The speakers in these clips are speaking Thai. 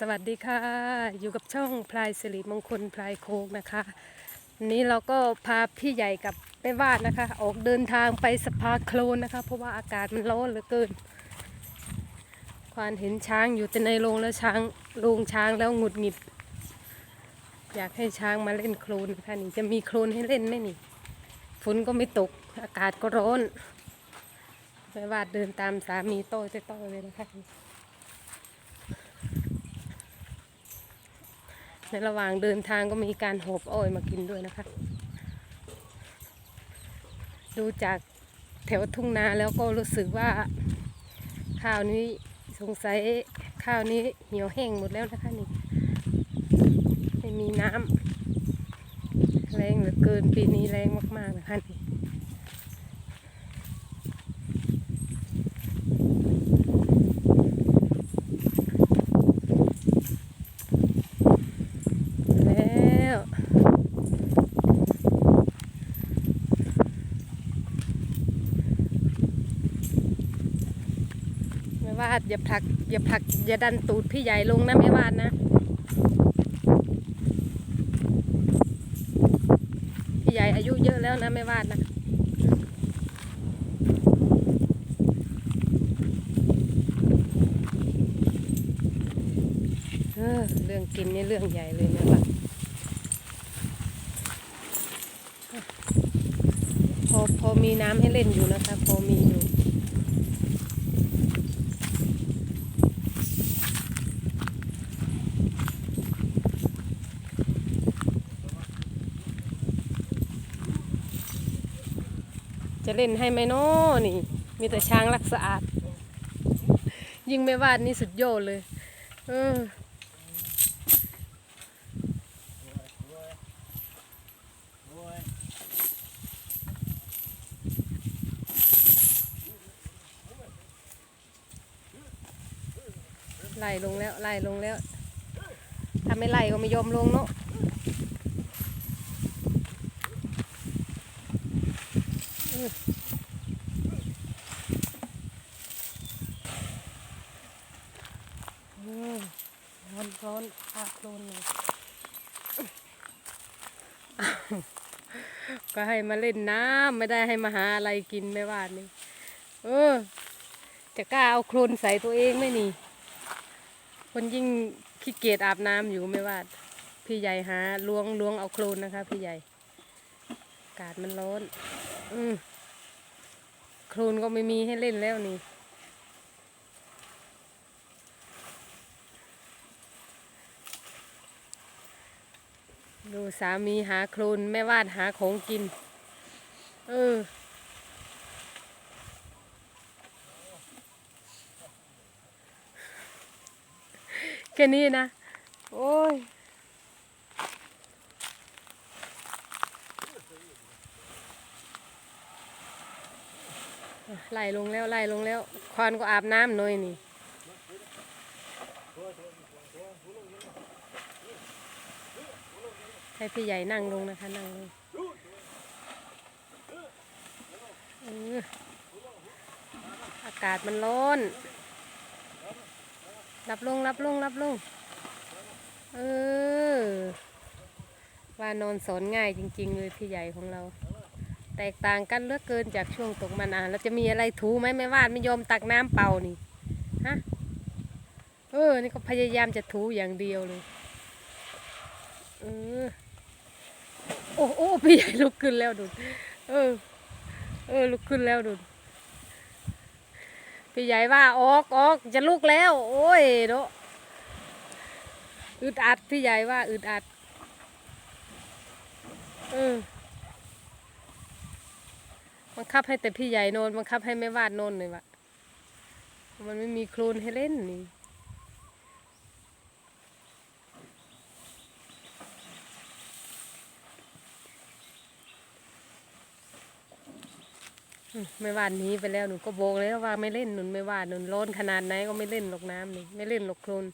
สวัสดีค่ะ อยู่กับช่องพลายสิริมงคลพลายโคกนะคะวันนี้เราก็พาพี่ใหญ่กับแม่วาดนะคะ ออกเดินทางไปสภาโคลนนะคะ เพราะว่าอากาศมันร้อนเหลือเกิน ควานเห็นช้างอยู่แต่ในโรงแล้วช้างโรงช้างแล้วหงุดหงิด อยากให้ช้างมาเล่นโคลนค่ะนี่จะมีโคลนให้เล่นไหมนี่ฝนก็ไม่ตกอากาศก็ร้อนแม่วาดเดินตามสามีโต้อยๆต้ยเลยนะคะ ในระหว่างเดินทางก็มีการหอบอ้อยมากินด้วยนะคะ ดูจากแถวทุ่งนาแล้วก็รู้สึกว่า ข้าวนี้สงสัยข้าวนี้เหี่ยวแห้งหมดแล้วนะคะนี่ไม่มีน้ำแรงเหลือเกินปีนี้แรงมากๆนะคะนี่แล้วไม่วาดอย่าผลักอย่าผลักอย่าดันตูดพี่ใหญ่ลงนะไม่วาดนะ พี่ใหญ่อายุเยอะแล้วนะไม่วาดนะเออเรื่องกินนี่เรื่องใหญ่เลยนะวาดพอพอมีน้ำให้เล่นอยู่นะคะ พอมีอยู่ จะเล่นให้ไหมเนาะนี่ มีแต่ช้างรักสะอาด ยิ่งไม่วาดนี่สุดยอดเลยเออไล่ลงแล้วไล่ลงแล้ว ถ้าไม่ไล่ก็ไม่ยอมลงเนาะ อืม ร้อนร้อนปากโดนเลยก็ให้มาเล่นน้ำไม่ได้ให้มาหาอะไรกินไม่ว่านี่เออ จะกล้าเอาโคลนใส่ตัวเองไหมนี่ คนยิ่งขี้เกียจอาบน้ำอยู่ไม่ว่าพี่ใหญ่หาล้วงล้วงเอาโคลนนะคะ พี่ใหญ่อากาศมันร้อน อืม คลนก็ไม่มีให้เล่นแล้วนี่ ดูสามีหาโคลนแม่วาดหาของกิน เออแค่นี้นะ โอ้ย ไล่ลงแล้วไล่ลงแล้วควานก็อาบน้ำหน่อยนี่ให้พี่ใหญ่นั่งลงนะคะนั่งลงอออากาศมันร้อน รับลงรับลงรับลง เออ ว่านอนสอนง่ายจริง ๆ เลยพี่ใหญ่ของเรา แตกต่างกันเหลือกเกินจากช่วงตกมันอะเราจะมีอะไรถูไหมไม่ว่าไม่ยอมตักน้ำเป่านี่ฮะเออนี่ก็พยายามจะถูอย่างเดียวเลยเออโอ้โอ้พี่ใหญ่ลุกขึ้นแล้วดุนเออ เออลุกขึ้นแล้วดุนพี่ใหญ่ว่าออกออกจะลุกแล้ว โอ้ยเนาะอึดอัดพี่ใหญ่ว่าอึดอัด เออ บังคับให้แต่พี่ใหญ่โนนบังคับให้ไม่วาดโนนเลยวะมันไม่มีโคลนให้เล่นนี่อืมไม่วาหนี้ไปแล้วหนูก็บอกแล้วว่าไม่เล่นหนุนไม่ว่าหนุนร้อนขนาดไหนก็ไม่เล่นหรอกน้ำนี่ไม่เล่นหรอกโคลน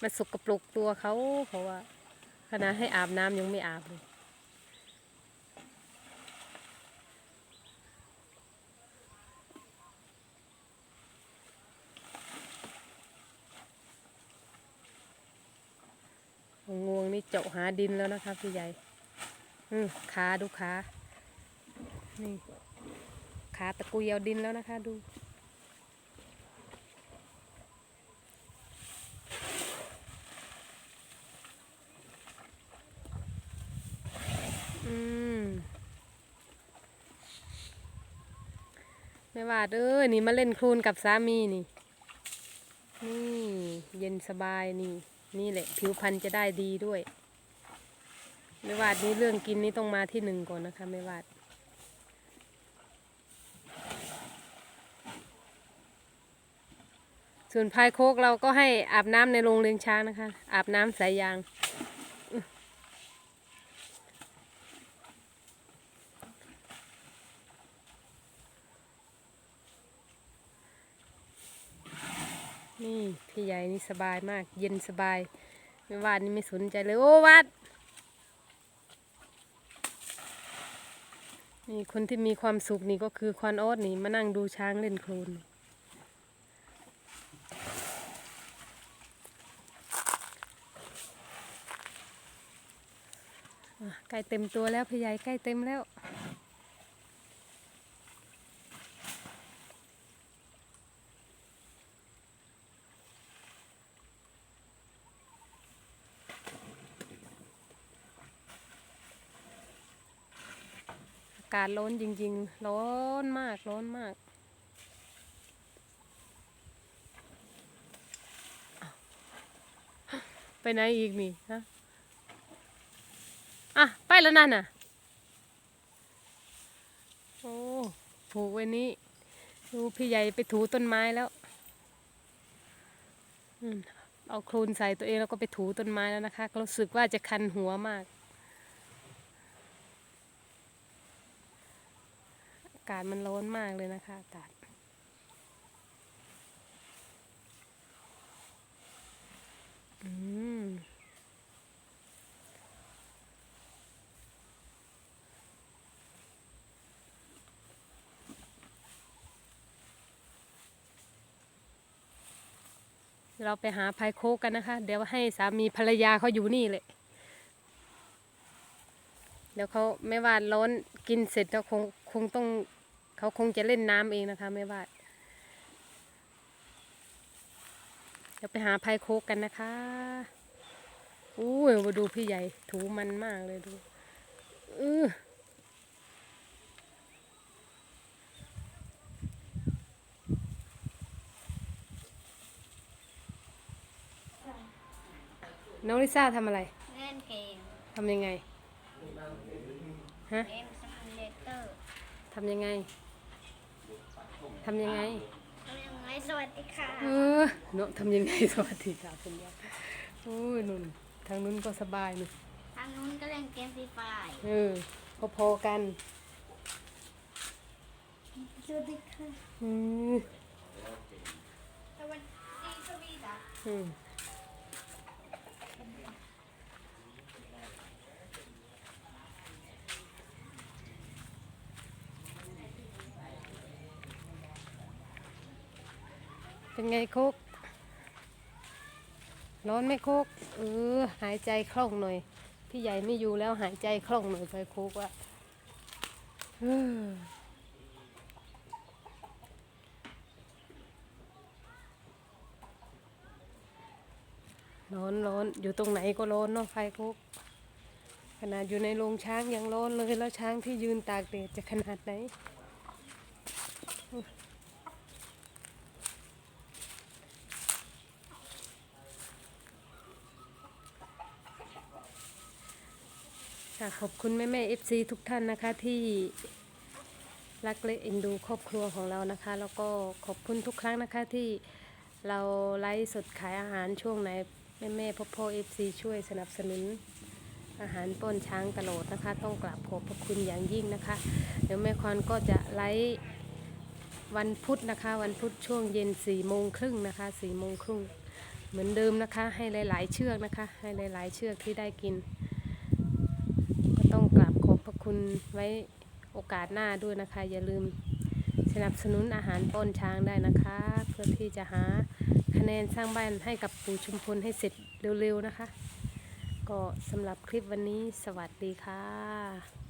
มันสกปรกตัวเขาเพราะว่าขนาดให้อาบน้ำยังไม่อาบเลย งวงนี่เจาะหาดินแล้วนะคะพี่ใหญ่อืมขาดูขานี่ขาตะกุยเอาดินแล้วนะคะดูอืมไม่ว่าเด้อนี่มาเล่นโคลนกับสามีนี่ นี่ เย็นสบายนี่ นี่แหละ ผิวพรรณจะได้ดีด้วย ไม่วาดนี้เรื่องกินนี่ต้องมาที่หนึ่งก่อนนะคะ ไม่วาด ส่วนพายโคกเราก็ให้อาบน้ำในโรงเลี้ยงช้างนะคะ อาบน้ำสายยาง นี่ ใหญ่นี่สบายมาก เย็นสบาย ไม่วาดนี่ไม่สนใจเลย โอ้วัด นี่คนที่มีความสุขนี่ก็คือควานโอ๊ตนี่มานั่งดูช้างเล่นโคลนใกล้เต็มตัวแล้วพี่ใหญ่ใกล้เต็มแล้ว อาศร้อนจริง ๆ ร้อนมากร้อนมากไปไหนอีกนี่ฮะอะ ไปแล้วนั่นน่ะ โอ้ผูกไว้นี้ ดูพี่ใหญ่ไปถูต้นไม้แล้ว เอาโคลนใส่ตัวเองแล้วก็ไปถูต้นไม้แล้วนะคะ รู้สึกว่าจะคันหัวมาก อาศมันร้อนมากเลยนะคะอากาศอืมเราไปหาพายโคกกันนะคะ เดี๋ยวให้สามีภรรยาเขาอยู่นี่เลยเดี๋ยวเขาไม่ว่าร้อนกินเสร็จเขาคงคงต้อง เขาคงจะเล่นน้ำเองนะคะไม่ว่าเดี๋ยวไปหาไพโคกกันนะคะอู้ยมาดูพี่ใหญ่ถูมันมากเลยดูอือน้องลิซ่าทำอะไร เล่นเกมทำยังไง ฮะ เกมสมิเลเตอร์ทำยังไง ทำยังไงทำยังไงสวัสดีค่ะเออเนาะทำยังไงสวัสดีค่ะคุณยายโอ้ยนุ่นทางนู้นก็สบายนี่ทางนู้นก็เล่นเกมฟรีไฟร์เออพอๆกันสวัสดีค่ะอืมสวัสดีสวีดาอืม เป็นไงโคกร้อนไหมโคกเออ หายใจคล่องหน่อย พี่ใหญ่ไม่อยู่แล้วหายใจคล่องหน่อยไปโคกว่าเออร้อนร้อนอยู่ตรงไหนก็ร้อนเนาะไฟโคกขนาดอยู่ในโรงช้างยังร้อนเลยแล้วช้างที่ยืนตากแดดจะขนาดไหน ค่ะขอบคุณแม่แม่เอฟซีทุกท่านนะคะที่รักและเอ็นดูครอบครัวของเรานะคะ แล้วก็ขอบคุณทุกครั้งนะคะที่เราไลฟ์สดขายอาหารช่วงไหนแม่แม่พ่อพ่อเอฟซีช่วยสนับสนุนอาหารป้นช้างตลอดนะคะ ต้องกราบขอบพระคุณอย่างยิ่งนะคะ เดี๋ยวแม่ควานก็จะไลฟ์วันพุธนะคะ วันพุธช่วงเย็นสี่โมงครึ่งนะคะสี่โมงครึ่งเหมือนเดิมนะคะ ให้หลาย ๆ เชือกนะคะ ให้หลาย ๆ เชือกที่ได้กิน ก็ต้องกราบขอบพระคุณ ไว้โอกาสหน้าด้วยนะคะ อย่าลืมสนับสนุนอาหารป้อนช้างได้นะคะ เพื่อที่จะหาคะแนนสร้างบ้านให้กับปู่ชุมพลให้เสร็จเร็วๆนะคะ ก็สำหรับคลิปวันนี้สวัสดีค่ะ